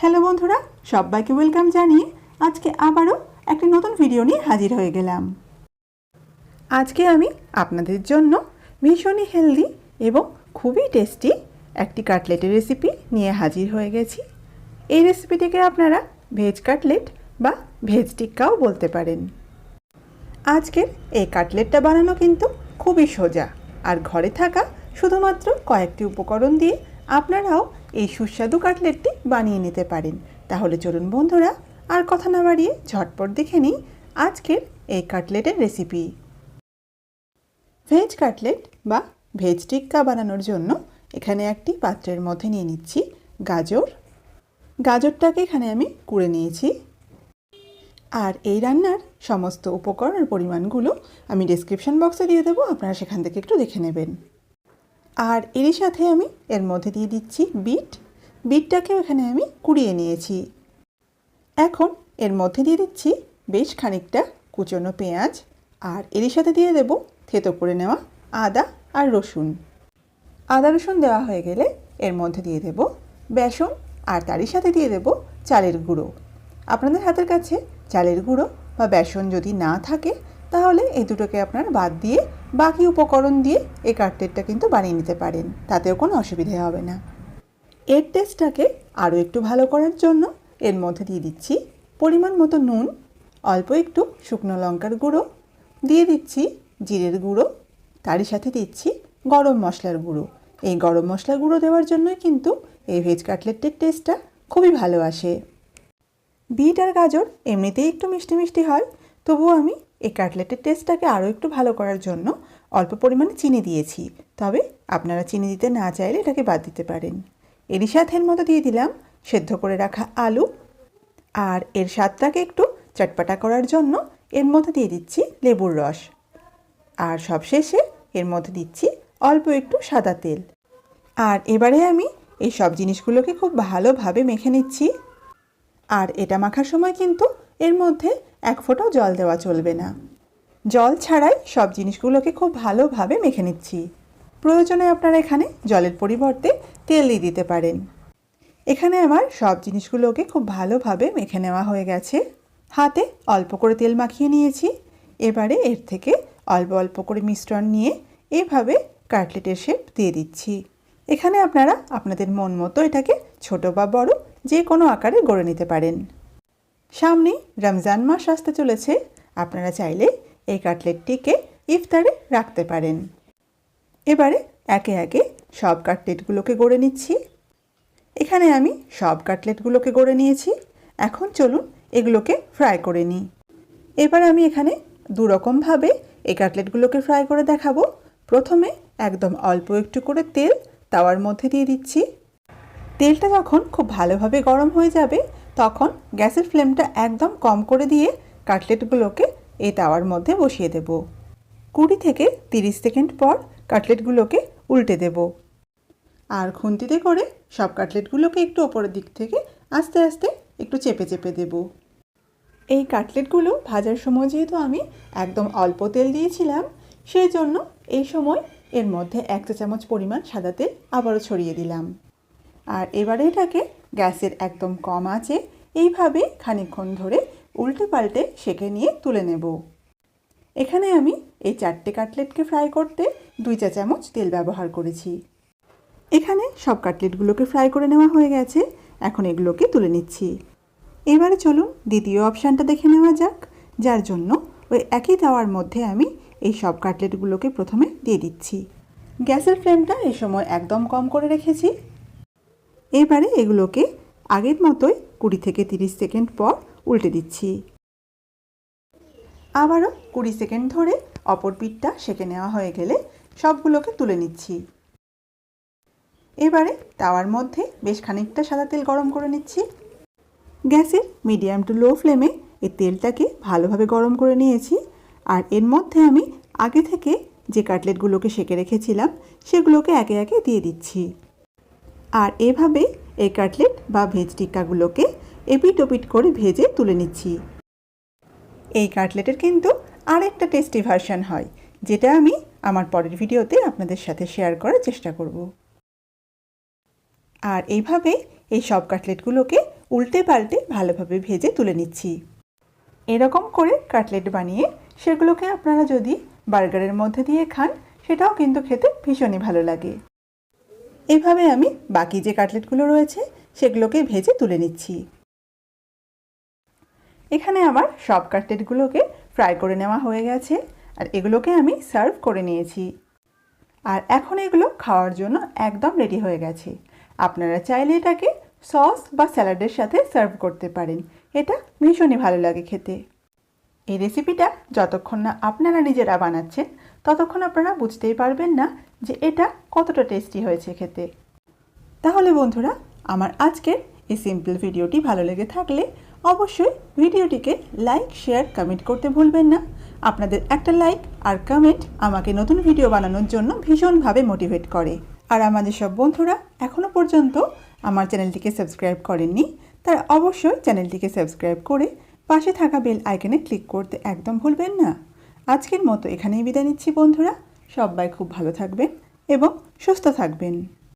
Hello বন্ধুরা, সবাইকে welcome জানিয়ে আজকে আবারও একটি নতুন ভিডিও নিয়ে হাজির হয়ে গেলাম। আজকে আমি আপনাদের জন্য ভীষণই হেলদি এবং খুবই টেস্টি একটি কাটলেটের রেসিপি নিয়ে হাজির হয়ে গেছি। এই রেসিপিটিকে আপনারা ভেজ কাটলেট বা ভেজ টিক্কাও বলতে পারেন। আজকের এই কাটলেটটা বানানো কিন্তু খুবই সোজা, আর ঘরে থাকা শুধুমাত্র কয়েকটি উপকরণ দিয়ে আপনারাও এই সুস্বাদু কাটলেটটি বানিয়ে নিতে পারেন। তাহলে চলুন বন্ধুরা, আর কথা না বাড়িয়ে ঝটপট দেখে নিই আজকের এই কাটলেটের রেসিপি ভেজ কাটলেট বা ভেজ টিক্কা বানানোর জন্য এখানে একটি পাত্রের মধ্যে নিয়ে নিচ্ছি গাজর। গাজরটাকে এখানে আমি কুড়ে নিয়েছি। আর এই রান্নার সমস্ত উপকরণের পরিমাণগুলো আমি ডিসক্রিপশন বক্সে দিয়ে দেবো, আপনারা সেখান থেকে একটু দেখে নেবেন। আর এরই সাথে আমি এর মধ্যে দিয়ে দিচ্ছি বিট। বিটটাকেও এখানে আমি কুড়িয়ে নিয়েছি। এখন এর মধ্যে দিয়ে দিচ্ছি বেশ খানিকটা কুচনো পেঁয়াজ আর এরই সাথে দিয়ে দেব থেতো করে নেওয়া আদা আর রসুন। আদা রসুন দেওয়া হয়ে গেলে এর মধ্যে দিয়ে দেব বেসন আর তারই সাথে দিয়ে দেব চালের গুঁড়ো। আপনাদের হাতের কাছে চালের গুঁড়ো বা বেসন যদি না থাকে, তাহলে এই দুটোকে আপনারা বাদ দিয়ে বাকি উপকরণ দিয়ে এই কাটলেটটা কিন্তু বানিয়ে নিতে পারেন, তাতেও কোনো অসুবিধে হবে না। এর টেস্টটাকে আরও একটু ভালো করার জন্য এর মধ্যে দিয়ে দিচ্ছি পরিমাণ মতো নুন, অল্প একটু শুকনো লঙ্কার গুঁড়ো, দিয়ে দিচ্ছি জিরের গুঁড়ো, তারই সাথে দিচ্ছি গরম মশলার গুঁড়ো। এই গরম মশলার গুঁড়ো দেওয়ার জন্যই কিন্তু এই ভেজ কাটলেটের টেস্টটা খুবই ভালো আসে। বিট আর গাজর এমনিতেই একটু মিষ্টি মিষ্টি হয়, তবুও আমি এই কাটলেটের টেস্টটাকে আরও একটু ভালো করার জন্য অল্প পরিমাণে চিনি দিয়েছি। তবে আপনারা চিনি দিতে না চাইলে এটাকে বাদ দিতে পারেন। এরই সাথে এর মতো দিয়ে দিলাম সেদ্ধ করে রাখা আলু। আর এর স্বাদটাকে একটু চটপাটা করার জন্য এর মধ্যে দিয়ে দিচ্ছি লেবুর রস। আর সবশেষে এর মধ্যে দিচ্ছি অল্প একটু সাদা তেল। আর এবারে আমি এই সব জিনিসগুলোকে খুব ভালোভাবে মেখে নিচ্ছি। আর এটা মাখার সময় কিন্তু এর মধ্যে এক ফোঁটাও জল দেওয়া চলবে না। জল ছাড়াই সব জিনিসগুলোকে খুব ভালোভাবে মেখে নিচ্ছি। প্রয়োজনে আপনারা এখানে জলের পরিবর্তে তেল দিয়ে দিতে পারেন। এখানে আমার সব জিনিসগুলোকে খুব ভালোভাবে মেখে নেওয়া হয়ে গেছে। হাতে অল্প করে তেল মাখিয়ে নিয়েছি। এবারে এর থেকে অল্প অল্প করে মিশ্রণ নিয়ে এভাবে কাটলেটের শেপ দিয়ে দিচ্ছি। এখানে আপনারা আপনাদের মন মতো এটাকে ছোট বা বড় যে কোনো আকারে গড়ে নিতে পারেন। সামনে রমজান মাস আসতে চলেছে। আপনারা চাইলে এই কাটলেটটিকে ইফতারে রাখতে পারেন। এবারে একে একে সব কাটলেটগুলোকে গড়ে নিচ্ছি। এখানে আমি সব কাটলেটগুলোকে গড়ে নিয়েছি। এখন চলুন এগুলোকে ফ্রাই করে নিই। এবার আমি এখানে দুরকমভাবে এই কাটলেটগুলোকে ফ্রাই করে দেখাবো। প্রথমে একদম অল্প একটু করে তেল তাওয়ার মধ্যে দিয়ে দিচ্ছি। তেলটা যখন খুব ভালোভাবে গরম হয়ে যাবে তখন গ্যাসের ফ্লেমটা একদম কম করে দিয়ে কাটলেটগুলোকে এই তাওয়ার মধ্যে বসিয়ে দেব। কুড়ি থেকে তিরিশ সেকেন্ড পর কাটলেটগুলোকে উল্টে দেব। আর খুন্তিতে করে সব কাটলেটগুলোকে একটু ওপরের দিক থেকে আস্তে আস্তে একটু চেপে চেপে দেব। এই কাটলেটগুলো ভাজার সময় যেহেতু আমি একদম অল্প তেল দিয়েছিলাম, সেই জন্য এই সময় এর মধ্যে এক চা চামচ পরিমাণ সাদা তেল আবারও ছড়িয়ে দিলাম। আর এবারে এটাকে গ্যাসের একদম কম আছে এইভাবে খানিকক্ষণ ধরে উল্টে পাল্টে সেঁকে নিয়ে তুলে নেব। এখানে আমি এই চারটে কাটলেটকে ফ্রাই করতে দুই চা চামচ তেল ব্যবহার করেছি। এখানে সব কাটলেটগুলোকে ফ্রাই করে নেওয়া হয়ে গেছে। এখন এগুলোকে তুলে নিচ্ছি। এবারে চলুন দ্বিতীয় অপশানটা দেখে নেওয়া যাক। যার জন্য ওই একই তাওয়ার মধ্যে আমি এই সব কাটলেটগুলোকে প্রথমে দিয়ে দিচ্ছি। গ্যাসের ফ্লেমটা এই সময় একদম কম করে রেখেছি। এবারে এগুলোকে আগের মতোই কুড়ি থেকে তিরিশ সেকেন্ড পর উল্টে দিচ্ছি। আবারও কুড়ি সেকেন্ড ধরে অপর পিঠটা সেঁকে নেওয়া হয়ে গেলে সবগুলোকে তুলে নিচ্ছি। এবারে তাওয়ার মধ্যে বেশ খানিকটা সাদা তেল গরম করে নিচ্ছি। গ্যাসের মিডিয়াম টু লো ফ্লেমে এই তেলটাকে ভালোভাবে গরম করে নিয়েছি। আর এর মধ্যে আমি আগে থেকে যে কাটলেটগুলোকে সেঁকে রেখেছিলাম, সেগুলোকে একে একে দিয়ে দিচ্ছি। আর এভাবে এই কাটলেট বা ভেজ টিক্কাগুলোকে এপিট ওপিট করে ভেজে তুলে নিচ্ছি। এই কাটলেটের কিন্তু আরেকটা টেস্টি ভার্সান হয়, যেটা আমি আমার পরের ভিডিওতে আপনাদের সাথে শেয়ার করার চেষ্টা করব। আর এইভাবে এই সব কাটলেটগুলোকে উল্টে পাল্টে ভালোভাবে ভেজে তুলে নিচ্ছি। এরকম করে কাটলেট বানিয়ে সেগুলোকে আপনারা যদি বার্গারের মধ্যে দিয়ে খান, সেটাও কিন্তু খেতে ভীষণই ভালো লাগে। এভাবে আমি বাকি যে কাটলেটগুলো রয়েছে, সেগুলোকে ভেজে তুলে নিচ্ছি। এখানে আমার সব কাটলেটগুলোকে ফ্রাই করে নেওয়া হয়ে গেছে, আর এগুলোকে আমি সার্ভ করে নিয়েছি। আর এখন এগুলো খাওয়ার জন্য একদম রেডি হয়ে গেছে। আপনারা চাইলে এটাকে সস বা স্যালাডের সাথে সার্ভ করতে পারেন। এটা ভীষণই ভালো লাগে খেতে। এই রেসিপিটা যতক্ষণ না আপনারা নিজেরা বানাচ্ছেন, ততক্ষণ আপনারা বুঝতেই পারবেন না যে এটা কতটা টেস্টি হয়েছে খেতে। তাহলে বন্ধুরা, আমার আজকের এই সিম্পল ভিডিওটি ভালো লেগে থাকলে অবশ্যই ভিডিওটিকে লাইক শেয়ার কমেন্ট করতে ভুলবেন না। আপনাদের একটা লাইক আর কমেন্ট আমাকে নতুন ভিডিও বানানোর জন্য ভীষণভাবে মোটিভেট করে। আর আমাদের সব বন্ধুরা এখনও পর্যন্ত আমার চ্যানেলটিকে সাবস্ক্রাইব করেননি, তারা অবশ্যই চ্যানেলটিকে সাবস্ক্রাইব করে পাশে থাকা বেল আইকনে ক্লিক করতে একদম ভুলবেন না। আজকের মতো এখানেই বিদায় নিচ্ছি বন্ধুরা। সবাই খুব ভালো থাকবেন এবং সুস্থ থাকবেন।